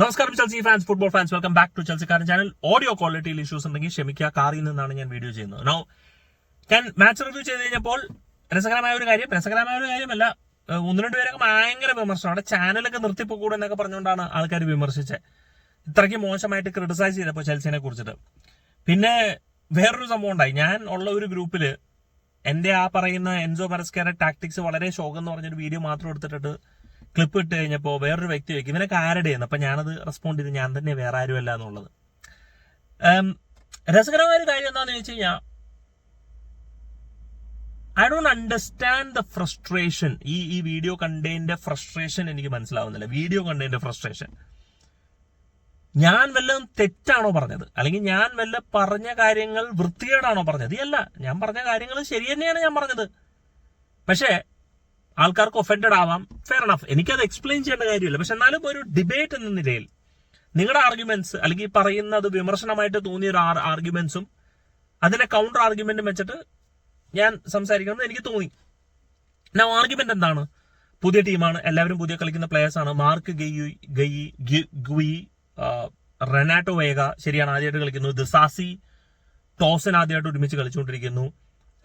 നമസ്കാരം Chelsea fans football fans welcome back to ചെൽസിക്കാരൻ channel audio ക്വാളിറ്റിയിൽ issues ഉണ്ടെങ്കിൽ ക്ഷമിക്കുക. കാറിൽ നിന്നാണ് ഞാൻ വീഡിയോ ചെയ്യുന്നത്. നോ ഞാൻ മാച്ച് റിവ്യൂ ചെയ്ത് കഴിഞ്ഞപ്പോൾ രസകരമായ ഒരു കാര്യം രസകരമായ ഒരു കാര്യമല്ല. ഒന്ന് രണ്ട് പേരൊക്കെ ഭയങ്കര വിമർശനം അവിടെ ചാനലൊക്കെ നിർത്തിപ്പോകൂടെ എന്നൊക്കെ പറഞ്ഞുകൊണ്ടാണ് ആൾക്കാർ വിമർശിച്ചത്. ഇത്രയ്ക്ക് മോശമായിട്ട് ക്രിട്ടിസൈസ് ചെയ്തപ്പോൾ ചെൽസിനെ കുറിച്ചിട്ട്. പിന്നെ വേറൊരു സംഭവം ഉണ്ടായി. ഞാൻ ഉള്ള ഒരു ഗ്രൂപ്പിൽ എന്റെ ആ പറയുന്ന എൻസോ പരസ്കാര ടാക്ടിക്സ് വളരെ ശോകം എന്ന് പറഞ്ഞൊരു വീഡിയോ മാത്രം എടുത്തിട്ട് ക്ലിപ്പ് ഇട്ട് കഴിഞ്ഞപ്പോൾ വേറൊരു വ്യക്തി ചോദിക്കും ഇവനൊക്കെ ആരുടെ അപ്പം ഞാനത് റെസ്പോണ്ട് ചെയ്ത് ഞാൻ തന്നെ വേറെ ആരുമല്ല എന്നുള്ളത്. രസകരമായ ഒരു കാര്യം എന്താണെന്ന് വെച്ച് കഴിഞ്ഞാൽ I don't understand the frustration ഈ ഈ വീഡിയോ കണ്ടതിന്റെ ഫ്രസ്ട്രേഷൻ എനിക്ക് മനസ്സിലാവുന്നില്ല. വീഡിയോ കണ്ടതിന്റെ ഫ്രസ്ട്രേഷൻ ഞാൻ വല്ലതും തെറ്റാണോ പറഞ്ഞത്? അല്ലെങ്കിൽ ഞാൻ വല്ല പറഞ്ഞ കാര്യങ്ങൾ വൃത്തികേടാണോ പറഞ്ഞത്? അല്ല ഞാൻ പറഞ്ഞ കാര്യങ്ങൾ ശരി തന്നെയാണ് ഞാൻ പറഞ്ഞത്. പക്ഷേ ആൾക്കാർക്ക് ഒഫൻഡഡ് ആവാം. ഫെയർ എനഫ് എനിക്കത് എക്സ്പ്ലെയിൻ ചെയ്യേണ്ട കാര്യമില്ല. പക്ഷെ എന്നാലും ഒരു ഡിബേറ്റ് എന്ന നിലയിൽ നിങ്ങളുടെ ആർഗ്യുമെന്റ്സ് അല്ലെങ്കിൽ പറയുന്നത് വിമർശനമായിട്ട് തോന്നിയ ഒരു ആർഗ്യുമെന്റ്സും അതിനെ കൗണ്ടർ ആർഗ്യുമെന്റും വെച്ചിട്ട് ഞാൻ സംസാരിക്കണമെന്ന് എനിക്ക് തോന്നി. ഞാൻ ആർഗ്യുമെന്റ് എന്താണ്? പുതിയ ടീമാണ് എല്ലാവരും പുതിയ കളിക്കുന്ന പ്ലേയേഴ്സ് ആണ്. മാർക്ക് ഗെയ്യു ഗെയി ഗി- ഗുയി റെനാറ്റോ വേഗ ശരിയാണ് ആദ്യമായിട്ട് കളിക്കുന്നു ദിസാസി ടോസൻ ആദ്യമായിട്ട് ഒരുമിച്ച് കളിച്ചുകൊണ്ടിരിക്കുന്നു.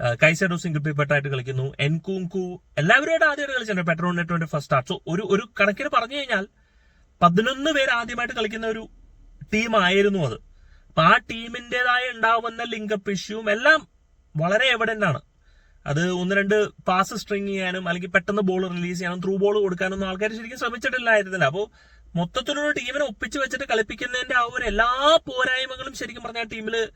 ആ, സിംഗിൾ സിംഗിൾപെട്ടായിട്ട് കളിക്കുന്നു. എൻകുങ്കു എല്ലാവരുമായിട്ട് ആദ്യമായിട്ട് കളിച്ചിട്ടുണ്ട്. പെട്രോൾ നെറ്റോന്റെ ഫസ്റ്റ് ആർട്ട് സോ ഒരു ഒരു കണക്കിന് പറഞ്ഞു കഴിഞ്ഞാൽ പതിനൊന്ന് പേര് ആദ്യമായിട്ട് കളിക്കുന്ന ഒരു ടീം ആയിരുന്നു അത്. അപ്പൊ ആ ടീമിന്റേതായ ഉണ്ടാവുന്ന ലിങ്കപ്പ് ഇഷ്യൂവും എല്ലാം വളരെ എവിഡന്റ് ആണ്. അത് ഒന്ന് രണ്ട് പാസ് സ്ട്രിങ് ചെയ്യാനും അല്ലെങ്കിൽ പെട്ടെന്ന് ബോൾ റിലീസ് ചെയ്യാനും ത്രൂ ബോൾ കൊടുക്കാനൊന്നും ആൾക്കാർ ശരിക്കും ശ്രമിച്ചിട്ടില്ലായിരുന്നില്ല. അപ്പോൾ മൊത്തത്തിലുള്ള ടീമിനെ ഒപ്പിച്ച് വെച്ചിട്ട് കളിപ്പിക്കുന്നതിന്റെ ആ ഒരു എല്ലാ പോരായ്മകളും ശരിക്കും പറഞ്ഞാൽ ടീമിൽ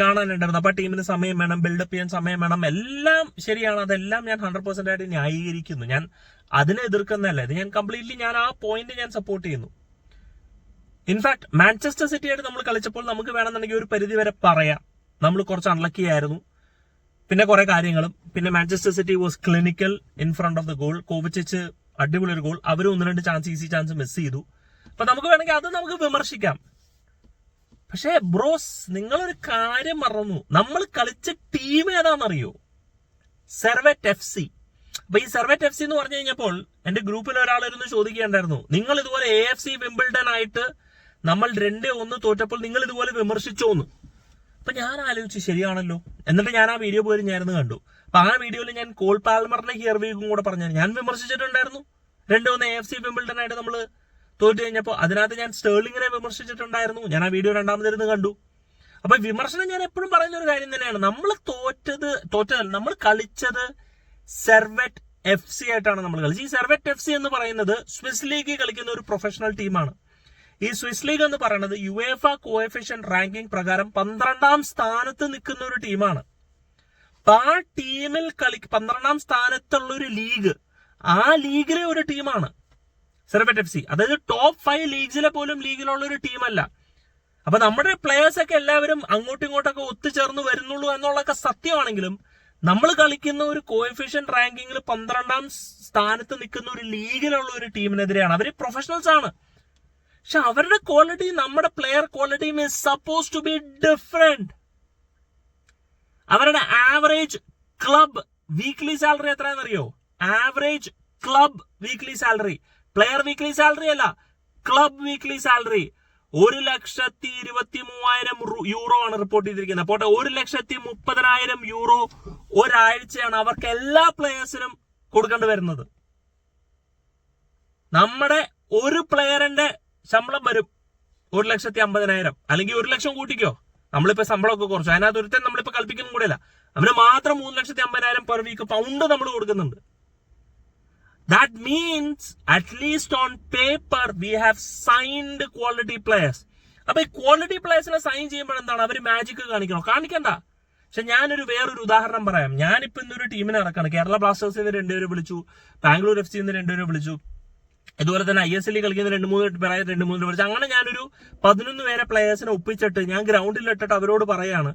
കാണാനുണ്ടായിരുന്നു. അപ്പൊ ടീമിന് സമയം വേണം ബിൽഡപ്പ് ചെയ്യാൻ സമയം വേണം. എല്ലാം ശരിയാണ്. അതെല്ലാം ഞാൻ ഹൺഡ്രഡ് പെർസെന്റ് ആയിട്ട് ന്യായീകരിക്കുന്നു. ഞാൻ അതിനെ എതിർക്കുന്നതല്ല. ഇത് ഞാൻ കംപ്ലീറ്റ്ലി ഞാൻ ആ പോയിന്റ് ഞാൻ സപ്പോർട്ട് ചെയ്യുന്നു. ഇൻഫാക്ട് മാഞ്ചസ്റ്റർ സിറ്റി ആയിട്ട് നമ്മൾ കളിച്ചപ്പോൾ നമുക്ക് വേണമെന്നുണ്ടെങ്കിൽ ഒരു പരിധി വരെ പറയാം. നമ്മൾ കുറച്ച് അൺലക്കി ആയിരുന്നു. പിന്നെ കുറെ കാര്യങ്ങളും. പിന്നെ Manchester City was clinical in front of the goal Kovacic അടിപൊളി ഒരു ഗോൾ അവർ ഒന്ന് രണ്ട് ചാൻസ് ഈസി ചാൻസ് മിസ് ചെയ്തു. അപ്പൊ നമുക്ക് വേണമെങ്കിൽ അത് നമുക്ക് വിമർശിക്കാം. പക്ഷേ ബ്രോസ് നിങ്ങളൊരു കാര്യം മറന്നു. നമ്മൾ കളിച്ച ടീം ഏതാണെന്നറിയോ? സെർവറ്റ് എഫ് സി അപ്പൊ ഈ സെർവറ്റ് എഫ് സി എന്ന് പറഞ്ഞു കഴിഞ്ഞപ്പോൾ എന്റെ ഗ്രൂപ്പിൽ ഒരാളിരുന്ന് ചോദിക്കുകയുണ്ടായിരുന്നു. നിങ്ങൾ ഇതുപോലെ എ എഫ് സി വിംബിൾഡൺ ആയിട്ട് നമ്മൾ രണ്ടേ ഒന്ന് തോറ്റപ്പോൾ നിങ്ങൾ ഇതുപോലെ വിമർശിച്ചോന്ന്? അപ്പൊ ഞാൻ ആലോചിച്ചു ശരിയാണല്ലോ. എന്നിട്ട് ഞാൻ ആ വീഡിയോ പോയി ഞാനിരുന്ന് കണ്ടു. അപ്പൊ ആ വീഡിയോയിൽ ഞാൻ കോൾ പാൽമറിന്റെ ഹിയർ വീക്കും കൂടെ പറഞ്ഞു ഞാൻ വിമർശിച്ചിട്ടുണ്ടായിരുന്നു. രണ്ടു ഒന്ന് എ എഫ് സി വിംബിൾഡൺ ആയിട്ട് നമ്മൾ തോറ്റു കഴിഞ്ഞപ്പോൾ അതിനകത്ത് ഞാൻ സ്റ്റേർലിങ്ങിനെ വിമർശിച്ചിട്ടുണ്ടായിരുന്നു. ഞാൻ ആ വീഡിയോ രണ്ടാമതിരുന്ന് കണ്ടു. അപ്പൊ വിമർശനം ഞാൻ എപ്പോഴും പറയുന്ന ഒരു കാര്യം തന്നെയാണ്. നമ്മൾ തോറ്റത് തോറ്റതല്ല നമ്മൾ കളിച്ചത് സെർവെറ്റ് എഫ് സി ആയിട്ടാണ് നമ്മൾ കളിച്ചത്. ഈ സെർവെറ്റ് എഫ് സി എന്ന് പറയുന്നത് സ്വിസ് ലീഗിൽ കളിക്കുന്ന ഒരു പ്രൊഫഷണൽ ടീമാണ്. ഈ സ്വിസ് ലീഗ് എന്ന് പറയുന്നത് യു എഫ കോഎഫിഷ്യൻ റാങ്കിംഗ് പ്രകാരം പന്ത്രണ്ടാം സ്ഥാനത്ത് നിൽക്കുന്ന ഒരു ടീമാണ്. ആ ടീമിൽ കളി പന്ത്രണ്ടാം സ്ഥാനത്തുള്ള ഒരു ലീഗ് ആ ലീഗിലെ ഒരു ടീമാണ്. സെർവറ്റ് എഫ് സി അതായത് ടോപ്പ് ഫൈവ് ലീഗ്സിലെ പോലും ലീഗിലുള്ള ഒരു ടീമല്ല അപ്പൊ നമ്മുടെ പ്ലേയേഴ്സ് ഒക്കെ എല്ലാവരും അങ്ങോട്ടും ഇങ്ങോട്ടൊക്കെ ഒത്തുചേർന്ന് വരുന്നുള്ളൂ എന്നുള്ളതൊക്കെ സത്യമാണെങ്കിലും നമ്മൾ കളിക്കുന്ന ഒരു കോഎഫിഷ്യൻ റാങ്കിങ്ങിൽ പന്ത്രണ്ടാം സ്ഥാനത്ത് നിൽക്കുന്ന ഒരു ലീഗിലുള്ള ഒരു ടീമിനെതിരെയാണ് അവർ പ്രൊഫഷണൽസ് ആണ്. പക്ഷെ അവരുടെ ക്വാളിറ്റി നമ്മുടെ player quality means suppose to be different അവരുടെ average club weekly salary എത്രയാണെന്നറിയോ? Average club weekly salary player weekly salary അല്ല ക്ലബ് വീക്ക്ലി സാലറി ഒരു ലക്ഷത്തി ഇരുപത്തി മൂവായിരം യൂറോ ആണ് റിപ്പോർട്ട് ചെയ്തിരിക്കുന്നത്. അപ്പോ ഒരു ലക്ഷത്തി മുപ്പതിനായിരം യൂറോ ഒരാഴ്ചയാണ് അവർക്ക് എല്ലാ പ്ലെയേഴ്സിനും കൊടുക്കേണ്ടി വരുന്നത്. നമ്മുടെ ഒരു പ്ലെയറിന്റെ ശമ്പളം വരും ഒരു ലക്ഷത്തി അമ്പതിനായിരം. അല്ലെങ്കിൽ ഒരു ലക്ഷം കൂട്ടിക്കോ. നമ്മളിപ്പോ ശമ്പളമൊക്കെ കുറച്ചു. അതിനകത്ത് ഒരുത്തൻ നമ്മളിപ്പോ കൽപ്പിക്കുന്നു കൂടെയല്ല. അവന് മാത്രം മൂന്ന് ലക്ഷത്തി അമ്പതിനായിരം പെർ വീക്ക് പൗണ്ട് നമ്മൾ കൊടുക്കുന്നുണ്ട്. That at least on paper, we have signed quality players. അപ്പൊ ഈ ക്വാളിറ്റി പ്ലേയേഴ്സിനെ സൈൻ ചെയ്യുമ്പോൾ എന്താണ്? അവർ മാജിക് കാണിക്കണോ. കാണിക്കണ്ട. പക്ഷെ ഞാനൊരു വേറൊരു ഉദാഹരണം പറയാം. ഞാനിപ്പോ ഇന്നൊരു ടീമിനെ ഇറക്കാണ്. കേരള ബ്ലാസ്റ്റേഴ്സിൽ നിന്ന് രണ്ടുപേരെ വിളിച്ചു. ബാംഗ്ലൂർ എഫ് സിന്ന് രണ്ടുപേരെ വിളിച്ചു. ഇതുപോലെ തന്നെ ഐ എസ് എല്ലിൽ കളിക്കുന്ന രണ്ട് മൂന്ന് പേരായ രണ്ട് മൂന്ന് വിളിച്ചു. അങ്ങനെ ഞാനൊരു പതിനൊന്ന് പേരെ പ്ലേയേഴ്സിനെ ഒപ്പിച്ചിട്ട് ഞാൻ ഗ്രൗണ്ടിൽ ഇട്ടിട്ട് അവരോട് പറയാണ്.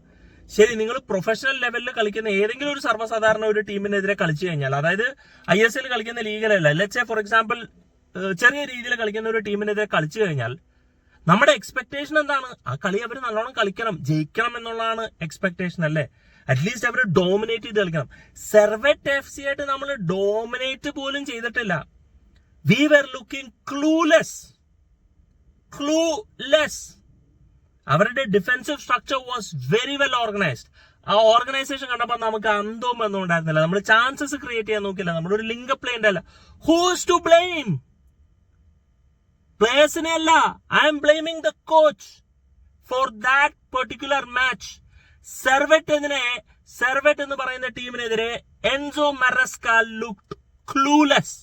ശരി നിങ്ങൾ പ്രൊഫഷണൽ ലെവലിൽ കളിക്കുന്ന ഏതെങ്കിലും ഒരു സർവസാധാരണ ഒരു ടീമിനെതിരെ കളിച്ചു കഴിഞ്ഞാൽ അതായത് ഐ എസ് എൽ കളിക്കുന്ന ലീഗിലല്ല ലെറ്റ്സ് ഫോർ എക്സാമ്പിൾ ചെറിയ രീതിയിൽ കളിക്കുന്ന ഒരു ടീമിനെതിരെ കളിച്ചു കഴിഞ്ഞാൽ നമ്മുടെ എക്സ്പെക്ടേഷൻ എന്താണ്? ആ കളി അവർ നല്ലോണം കളിക്കണം ജയിക്കണം എന്നുള്ളതാണ് എക്സ്പെക്ടേഷൻ അല്ലേ? അറ്റ്ലീസ്റ്റ് അവർ ഡോമിനേറ്റ് ചെയ്ത് കളിക്കണം. സെർവറ്റ് എഫ് സി ആയിട്ട് നമ്മൾ ഡോമിനേറ്റ് പോലും ചെയ്തിട്ടില്ല. We were looking clueless clueless അവരുടെ defensive structure was very well organised ആ ഓർഗനൈസേഷൻ കണ്ടപ്പോൾ നമുക്ക് അന്തവും ഒന്നും ഉണ്ടായിരുന്നില്ല. നമ്മൾ ചാൻസസ് ക്രിയേറ്റ് ചെയ്യാൻ നോക്കില്ല നമ്മുടെ ഒരു ലിങ്ക് പ്ലേ ഉണ്ടല്ല. ഹൂസ് ടു ബ്ലെയിം പ്ലേയേഴ്സിനെ അല്ല. I am blaming the coach for that particular match Servette എന്നെ സെർവെറ്റ് എന്ന് പറയുന്ന ടീമിനെതിരെ Enzo Maresca look clueless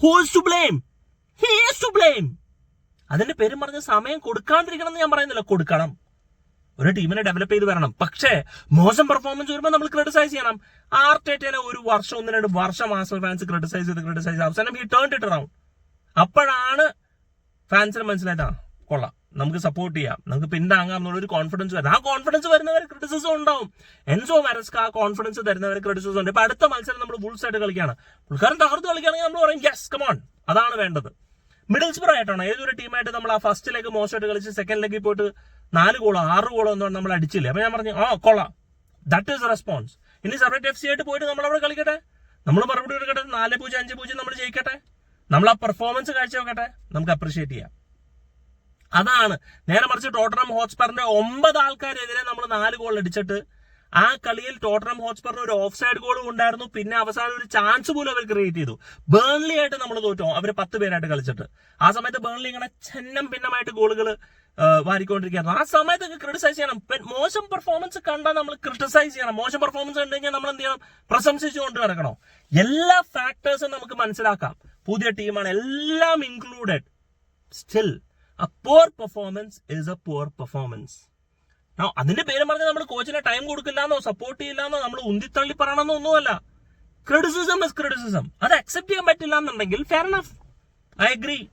who's to blame he's to blame അതിന്റെ പേരും പറഞ്ഞ സമയം കൊടുക്കാണ്ടിരിക്കണം എന്ന് ഞാൻ പറയുന്നില്ല. കൊടുക്കണം. ഒരു ടീമിനെ ഡെവലപ്പ് ചെയ്ത് വരണം. പക്ഷേ മോശം പെർഫോമൻസ് വരുമ്പോൾ നമ്മൾ ക്രിട്ടിസൈസ് ചെയ്യണം. ആർട്ടേറ്റേനെ ഒരു വർഷം ഒന്ന് രണ്ട് വർഷം ആസ്റ്റർ ഫാൻസ് ക്രിട്ടിസൈസ് ചെയ്ത് ക്രിട്ടിസൈസ് അവസാനം ഈ ടേൺ ഇട്ട് അപ്പോഴാണ് ഫാൻസിന് മനസ്സിലായതാ കൊള്ളാം. നമുക്ക് സപ്പോർട്ട് ചെയ്യാം. നമുക്ക് പിന്താങ്ങാം എന്നുള്ളൊരു കോൺഫിഡൻസ് വരും ആ കോൺഫിഡൻസ് വരുന്നവർ ക്രിറ്റിസിസം ഉണ്ടാവും. എൻസോ വരസ്ക ആ കോൺഫിഡൻസ് തരുന്നവർ ക്രിറ്റിസിസം ഉണ്ട്. ഇപ്പൊ അടുത്ത മത്സരം നമ്മൾ ബുൾസ് ആയിട്ട് കളിക്കുകയാണ്. പുള്ളിക്കാരൻ തകർത്ത് കളിക്കുകയാണെങ്കിൽ നമ്മൾ പറയും യെസ് കമോൺ അതാണ് വേണ്ടത്. മിഡിൽ സ്പർ ആയിട്ടാണ്? ഏതൊരു ടീമായിട്ട് നമ്മൾ ആ ഫസ്റ്റ് ലെഗ് മോശമായിട്ട് കളിച്ച് സെക്കൻഡ് ലെഗിൽ പോയിട്ട് നാല് ഗോളോ ആറ് ഗോളോ ഒന്നും നമ്മൾ അടിച്ചില്ല? അപ്പൊ ഞാൻ പറഞ്ഞു ആ കൊള്ളാം. ദാറ്റ് ഈസ് റെസ്പോൺസ് ഇനി സെപ്പറേറ്റ് എഫ് സി ആയിട്ട് പോയിട്ട് നമ്മൾ അവിടെ കളിക്കട്ടെ? നമ്മൾ മറുപടി കൊടുക്കട്ടെ? നാല് പൂജ്യം അഞ്ച് പൂജ്യം നമ്മൾ ജയിക്കട്ടെ? നമ്മൾ ആ പെർഫോമൻസ് കാഴ്ചവെക്കട്ടെ നമുക്ക് അപ്രീഷിയേറ്റ് ചെയ്യാം. അതാണ്. നേരെ മറിച്ച് ടോട്ടനം ഹോട്ട്സ്പറിന്റെ ഒമ്പത് ആൾക്കാരെതിരെ നമ്മൾ നാല് ഗോൾ അടിച്ചിട്ട് ആ കളിയിൽ ടോട്ടനം ഹോട്ട്സ്പറിന് ഒരു ഓഫ് സൈഡ് ഗോളും ഉണ്ടായിരുന്നു. പിന്നെ അവസാനം ഒരു ചാൻസ് പോലും അവർ ക്രിയേറ്റ് ചെയ്തു. ബേൺലി ആയിട്ട് നമ്മൾ തോറ്റു. അവർ പത്ത് പേരായിട്ട് കളിച്ചിട്ട്. ആ സമയത്ത് ബേൺലി ഇങ്ങനെ ചെന്നം ഭിന്നമായിട്ട് ഗോളുകൾ വാരിക്കൊണ്ടിരിക്കുകയായിരുന്നു. ആ സമയത്തൊക്കെ ക്രിട്ടിസൈസ് ചെയ്യണം. മോശം പെർഫോമൻസ് കണ്ടാൽ നമ്മൾ ക്രിട്ടിസൈസ് ചെയ്യണം. മോശം പെർഫോമൻസ് കണ്ടു കഴിഞ്ഞാൽ നമ്മൾ എന്ത് ചെയ്യണം? പ്രശംസിച്ചു കൊണ്ട് നടക്കണം? എല്ലാ ഫാക്ടേഴ്സും നമുക്ക് മനസ്സിലാക്കാം. പുതിയ ടീമാണ് എല്ലാം included still a poor performance is a performance. Now, അതിന്റെ പേര് പറഞ്ഞ് നമ്മൾ കോച്ചിനെ ടൈം കൊടുക്കില്ലെന്നോ സപ്പോർട്ട് ചെയ്യില്ലെന്നോ നമ്മൾ ഉന്തിത്തള്ളി പറയണമെന്നോ ഒന്നുമല്ല. ക്രിറ്റിസിസം ഇസ് ക്രിറ്റിസിസം അത് അക്സെപ്റ്റ് ചെയ്യാൻ പറ്റില്ല എന്നുണ്ടെങ്കിൽ ഫെയർ എനഫ് ഐ അഗ്രി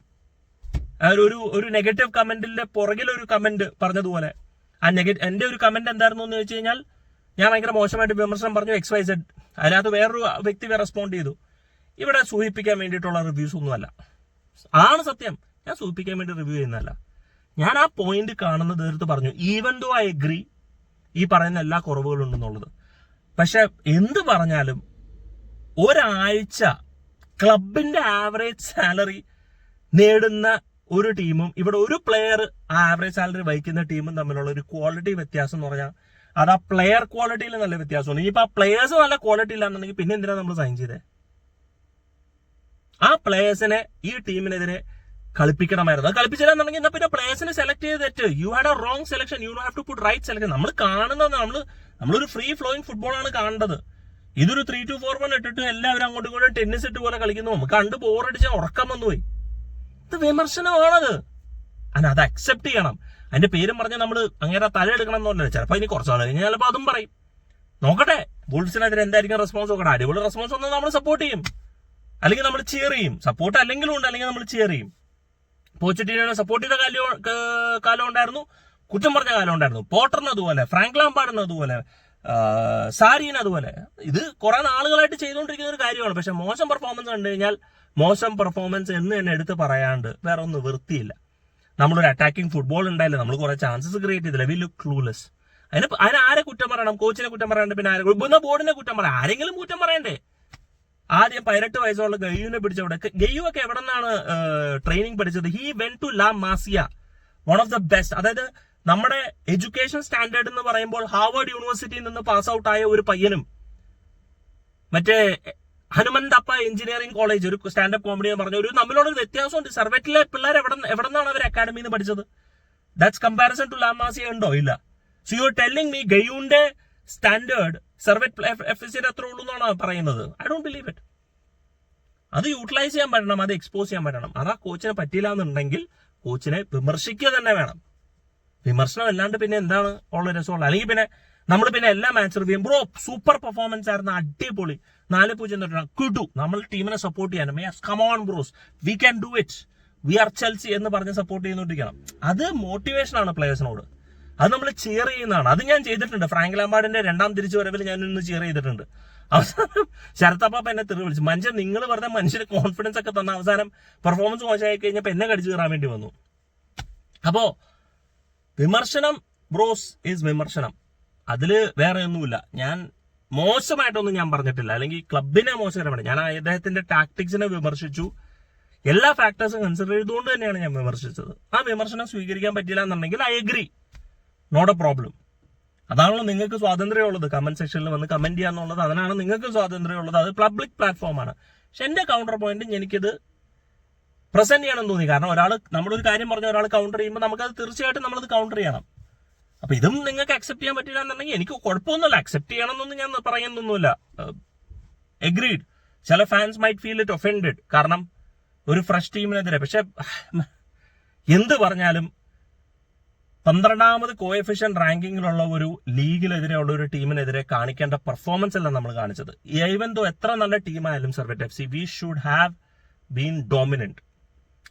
ഒരു ഒരു നെഗറ്റീവ് കമന്റിന്റെ പുറകിൽ ഒരു കമന്റ് പറഞ്ഞതുപോലെ. ആ നെഗറ്റീവ് എന്റെ ഒരു കമന്റ് എന്തായിരുന്നു എന്ന് വെച്ച് കഴിഞ്ഞാൽ ഞാൻ ഭയങ്കര മോശമായിട്ട് വിമർശനം പറഞ്ഞു എക്സ് വൈ സെഡ് അതിനകത്ത് വേറൊരു വ്യക്തി റെസ്പോണ്ട് ചെയ്തു. ഇവിടെ സൂചിപ്പിക്കാൻ വേണ്ടിയിട്ടുള്ള റിവ്യൂസ് ഒന്നുമല്ല. ആണ് സത്യം. ഞാൻ സൂചിപ്പിക്കാൻ വേണ്ടി റിവ്യൂ ചെയ്യുന്നതല്ല. ഞാൻ ആ പോയിന്റ് കാണുന്ന തീർത്ത് പറഞ്ഞു ഈവൻ ദോ ഐ എഗ്രി ഈ പറയുന്ന എല്ലാ കുറവുകളും ഉണ്ടെന്നുള്ളത് പക്ഷെ എന്ത് പറഞ്ഞാലും ഒരാഴ്ച ക്ലബിന്റെ ആവറേജ് സാലറി നേടുന്ന ഒരു ടീമും ഇവിടെ ഒരു പ്ലെയർ ആവറേജ് സാലറി വഹിക്കുന്ന ടീമും തമ്മിലുള്ള ഒരു ക്വാളിറ്റി വ്യത്യാസം എന്ന് പറഞ്ഞാൽ അത് ആ പ്ലെയർ ക്വാളിറ്റിയിൽ നല്ല വ്യത്യാസമാണ് ഇനിയിപ്പോ ആ പ്ലെയേഴ്സ് നല്ല ക്വാളിറ്റി ഇല്ലാന്നുണ്ടെങ്കിൽ പിന്നെ എന്തിനാ നമ്മൾ സൈൻ ചെയ്തേ? ആ പ്ലേയേഴ്സിനെ ഈ ടീമിനെതിരെ കളിപ്പിക്കണമായിരുന്നു. അത് കളിപ്പിച്ചില്ലാന്നുണ്ടെങ്കിൽ എന്നാ പിന്നെ പ്ലേസിന് സെലക്ട് ചെയ്ത് തെറ്റ്. You had a wrong selection you have to put right selection നമ്മൾ കാണുന്നത് നമ്മൾ നമ്മളൊരു ഫ്രീ ഫ്ലോയിങ് ഫുട്ബോളാണ് കാണേണ്ടത്. ഇതൊരു ത്രീ ടു ഫോർ വൺ ഇട്ടിട്ട് എല്ലാവരും അങ്ങോട്ടും ഇങ്ങോട്ടും ടെന്നിസ് ഇട്ട് പോലെ കളിക്കുന്നു. നമുക്ക് കണ്ട് ബോറടിച്ച ഉറക്കം വന്നു പോയി ഇത് വിമർശനമാണത്. അതിന് അത് അക്സെപ്റ്റ് ചെയ്യണം. അതിന്റെ പേരും പറഞ്ഞ് നമ്മൾ അങ്ങനെ തല എടുക്കണം എന്ന് പറഞ്ഞാൽ ചിലപ്പോൾ ഇനി കുറച്ച് കഴിഞ്ഞാൽ ചിലപ്പോൾ അതും പറയും. നോക്കട്ടെ ബുൾസിനെതിരെ എന്തായിരിക്കും റെസ്പോൺസ് നോക്കട്ടെ. അടിപൊളി റെസ്പോൺസ് ഒന്നും നമ്മൾ സപ്പോർട്ട് ചെയ്യും. അല്ലെങ്കിൽ നമ്മൾ ചെയർ ചെയ്യും. സപ്പോർട്ട് അല്ലെങ്കിലും ഉണ്ട്. അല്ലെങ്കിൽ നമ്മൾ ചെയർ ചെയ്യും. പോച്ചറ്റീനെ സപ്പോർട്ട് ചെയ്ത കാലം കാലം ഉണ്ടായിരുന്നു. കുറ്റം പറഞ്ഞ കാലം ഉണ്ടായിരുന്നു. പോട്ടറിന് അതുപോലെ ഫ്രാങ്ക് ലാംബാർഡിന് അതുപോലെ സാരീന് അതുപോലെ. ഇത് കുറെ നാളുകളായിട്ട് ചെയ്തുകൊണ്ടിരിക്കുന്ന ഒരു കാര്യമാണ്. പക്ഷെ മോശം പെർഫോമൻസ് കണ്ടു കഴിഞ്ഞാൽ മോശം പെർഫോമൻസ് എന്ന് തന്നെ എടുത്ത് പറയാണ്ട് വേറെ ഒന്നും വൃത്തിയില്ല. നമ്മളൊരു അറ്റാക്കിംഗ് ഫുട്ബോൾ ഉണ്ടായില്ല. നമ്മൾ കുറെ ചാൻസസ് ക്രിയേറ്റ് ചെയ്തില്ല. വി ലുക്ക് ക്ലൂലെസ് അതിന് അതിന് ആരെ കുറ്റം പറയണം? കോച്ചിനെ കുറ്റം പറയാണ്ട് പിന്നെ ആരെ ബോർഡിനെ കുറ്റം പറയാം. ആരെങ്കിലും കുറ്റം പറയണ്ടേ? ആദ്യം പതിനെട്ട് വയസ്സുള്ള ഗയ്യുവിനെ പിടിച്ചവിടെ ഗയ്യു ഒക്കെ എവിടെ നിന്നാണ് ട്രെയിനിങ് പഠിച്ചത്? He went to La Masia one of the best അതായത് നമ്മുടെ എഡ്യൂക്കേഷൻ സ്റ്റാൻഡേർഡ് എന്ന് പറയുമ്പോൾ ഹാർവേഡ് യൂണിവേഴ്സിറ്റിയിൽ നിന്ന് പാസ് ഔട്ട് ആയ ഒരു പയ്യനും മറ്റേ ഹനുമന്തപ്പ എഞ്ചിനീയറിംഗ് കോളേജ് ഒരു സ്റ്റാൻഡപ്പ് കോമഡി എന്ന് പറഞ്ഞ ഒരു തമ്മിലുള്ള വ്യത്യാസമുണ്ട്. സർവേറ്റിലെ പിള്ളേർ എവിടെ എവിടെ നിന്നാണ് അവർ അക്കാഡമിയിൽ നിന്ന് പഠിച്ചത് ദാറ്റ്സ് കമ്പാരിസൺ ടു ലാമാസിയ ഉണ്ടോ? ഇല്ല. സോ യു ടെല്ലിംഗ് മീ ഗയ്യൂന്റെ സ്റ്റാൻഡേർഡ് സെർവറ്റ് എഫ് എസ് സിയുടെ അത്ര ഉള്ളൂ എന്നാണ് പറയുന്നത്. ഐ ഡോണ്ട് ബിലീവ് ഇറ്റ് അത് യൂട്ടിലൈസ് ചെയ്യാൻ പറ്റണം അത് എക്സ്പോസ് ചെയ്യാൻ പറ്റണം. അത് ആ കോച്ചിനെ പറ്റിയില്ല എന്നുണ്ടെങ്കിൽ കോച്ചിനെ വിമർശിക്കുക തന്നെ വേണം. വിമർശനം അല്ലാണ്ട് പിന്നെ എന്താണ് ഉള്ള രസമുള്ള അല്ലെങ്കിൽ പിന്നെ നമ്മൾ പിന്നെ എല്ലാ match review bro super performance ആയിരുന്നു അടിപൊളി. നാല് പൂജ്യം തൊട്ടാണ് കിട്ടു നമ്മൾ ടീമിനെ സപ്പോർട്ട് ചെയ്യാനും come on bros we can do it we are Chelsea എന്ന് പറഞ്ഞ് സപ്പോർട്ട് ചെയ്യുന്നോണ്ടിരിക്കണം അത് മോട്ടിവേഷൻ ആണ് പ്ലേയേഴ്സിനോട് അത് നമ്മൾ ചെയർ ചെയ്യുന്നതാണ്. അത് ഞാൻ ചെയ്തിട്ടുണ്ട്. ഫ്രാങ്ക് ലാമ്പാടിന്റെ രണ്ടാം തിരിച്ചു വരവിൽ ഞാൻ ഇന്ന് ചെയർ ചെയ്തിട്ടുണ്ട്. അവസാനം ശരത്തപ്പാപ്പ എന്നെ തെറി വിളിച്ചു. മനുഷ്യൻ നിങ്ങൾ വെറുതെ മനുഷ്യന് കോൺഫിഡൻസ് ഒക്കെ തന്ന അവസാനം പെർഫോമൻസ് മോശമായി കഴിഞ്ഞപ്പോൾ എന്നെ കടിച്ചു കയറാൻ വേണ്ടി വന്നു. അപ്പോ വിമർശനം ബ്രോസ് ഈസ് വിമർശനം. അതിൽ വേറെ ഒന്നുമില്ല. ഞാൻ മോശമായിട്ടൊന്നും ഞാൻ പറഞ്ഞിട്ടില്ല. അല്ലെങ്കിൽ ക്ലബിനെ മോശകരമാണ്. ഞാൻ അദ്ദേഹത്തിന്റെ ടാക്ടിക്സിനെ വിമർശിച്ചു. എല്ലാ ഫാക്ടേഴ്സും കൺസിഡർ ചെയ്തുകൊണ്ട് തന്നെയാണ് ഞാൻ വിമർശിച്ചത്. ആ വിമർശനം സ്വീകരിക്കാൻ പറ്റില്ല എന്നുണ്ടെങ്കിൽ I agree not a problem അതാണല്ലോ നിങ്ങൾക്ക് സ്വാതന്ത്ര്യമുള്ളത്. കമന്റ് സെക്ഷനിൽ വന്ന് കമന്റ് ചെയ്യാന്നുള്ളത് അതിനാണ് നിങ്ങൾക്ക് സ്വാതന്ത്ര്യമുള്ളത്. അത് പബ്ലിക് പ്ലാറ്റ്ഫോമാണ് പക്ഷെ എന്റെ കൗണ്ടർ പോയിന്റ് എനിക്കിത് പ്രസന്റ് ചെയ്യണം തോന്നി. കാരണം ഒരാൾ നമ്മളൊരു കാര്യം പറഞ്ഞ ഒരാൾ കൗണ്ടർ ചെയ്യുമ്പോൾ നമുക്കത് തീർച്ചയായിട്ടും നമ്മളത് കൗണ്ടർ ചെയ്യണം. അപ്പൊ ഇതും നിങ്ങൾക്ക് അക്സെപ്റ്റ് ചെയ്യാൻ പറ്റില്ല എന്നുണ്ടെങ്കിൽ എനിക്ക് കുഴപ്പമൊന്നുമില്ല. അക്സെപ്റ്റ് ചെയ്യണമെന്നൊന്നും ഞാൻ പറയുന്നൊന്നുമില്ല. എഗ്രീഡ് ചില fans might feel it offended കാരണം ഒരു ഫ്രഷ് ടീമിനെതിരെ പക്ഷെ എന്ത് പറഞ്ഞാലും പന്ത്രണ്ടാമത് കോയഫിഷ്യൻ റാങ്കിങ്ങിലുള്ള ഒരു ലീഗിലെതിരെയുള്ള ഒരു ടീമിനെതിരെ കാണിക്കേണ്ട പെർഫോമൻസ് അല്ല നമ്മൾ കാണിച്ചത്. ഈവൻ ദോ എത്ര നല്ല ടീമായാലും Servette F C we should have been dominant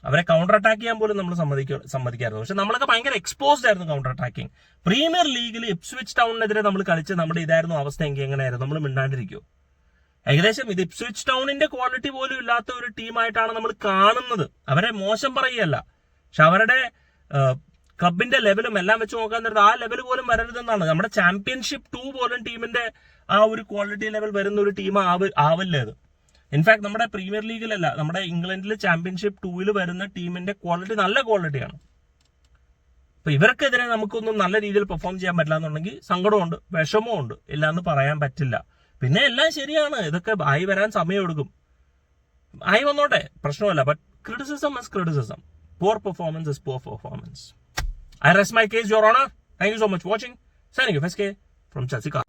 അവരെ കൗണ്ടർ അറ്റാക്ക് ചെയ്യാൻ പോലും നമ്മൾ സമ്മതിക്ക സമ്മതിക്കായിരുന്നു. പക്ഷെ നമ്മളൊക്കെ ഭയങ്കര എക്സ്പോസ്ഡ് ആയിരുന്നു കൗണ്ടർ അറ്റാക്കിങ് പ്രീമിയർ ലീഗിൽ ഇപ്സ്വിച്ച് ടൗണിനെതിരെ നമ്മൾ കളിച്ച് നമ്മുടെ ഇതായിരുന്നു അവസ്ഥ എങ്കിൽ എങ്ങനെയായിരുന്നു? നമ്മൾ മിണ്ടാണ്ടിരിക്കുമോ ഏകദേശം ഇത് ഇപ്സ്വിച്ച് ടൗണിന്റെ ക്വാളിറ്റി പോലും ഇല്ലാത്ത ഒരു ടീമായിട്ടാണ് നമ്മൾ കാണുന്നത്. അവരെ മോശം പറയുകയല്ല. പക്ഷെ അവരുടെ ക്ലബിന്റെ ലെവലും എല്ലാം വെച്ച് നോക്കാൻ നേരത്തെ ആ ലെവൽ പോലും വരരുതെന്നാണ്. നമ്മുടെ ചാമ്പ്യൻഷിപ്പ് ടു പോലും ടീമിന്റെ ആ ഒരു ക്വാളിറ്റി ലെവൽ വരുന്ന ഒരു ടീം ആവില്ലേ അത്? ഇൻഫാക്ട് നമ്മുടെ പ്രീമിയർ ലീഗിലല്ല നമ്മുടെ ഇംഗ്ലണ്ടിലെ ചാമ്പ്യൻഷിപ്പ് ടൂവിൽ വരുന്ന ടീമിന്റെ ക്വാളിറ്റി നല്ല ക്വാളിറ്റിയാണ് അപ്പൊ ഇവർക്കെതിരെ നമുക്കൊന്നും നല്ല രീതിയിൽ പെർഫോം ചെയ്യാൻ പറ്റില്ല എന്നുണ്ടെങ്കിൽ സങ്കടമുണ്ട് വിഷമമുണ്ട്. ഇല്ല എന്ന് പറയാൻ പറ്റില്ല. പിന്നെ എല്ലാം ശരിയാണ്. ഇതൊക്കെ ആയി വരാൻ സമയമെടുക്കും. ആയി വന്നോട്ടെ. പ്രശ്നമല്ല. But criticism is criticism poor performance is poor performance. I rest my case, Your Honor. Thank you so much for watching. Signing off, SK from Chelsea Car.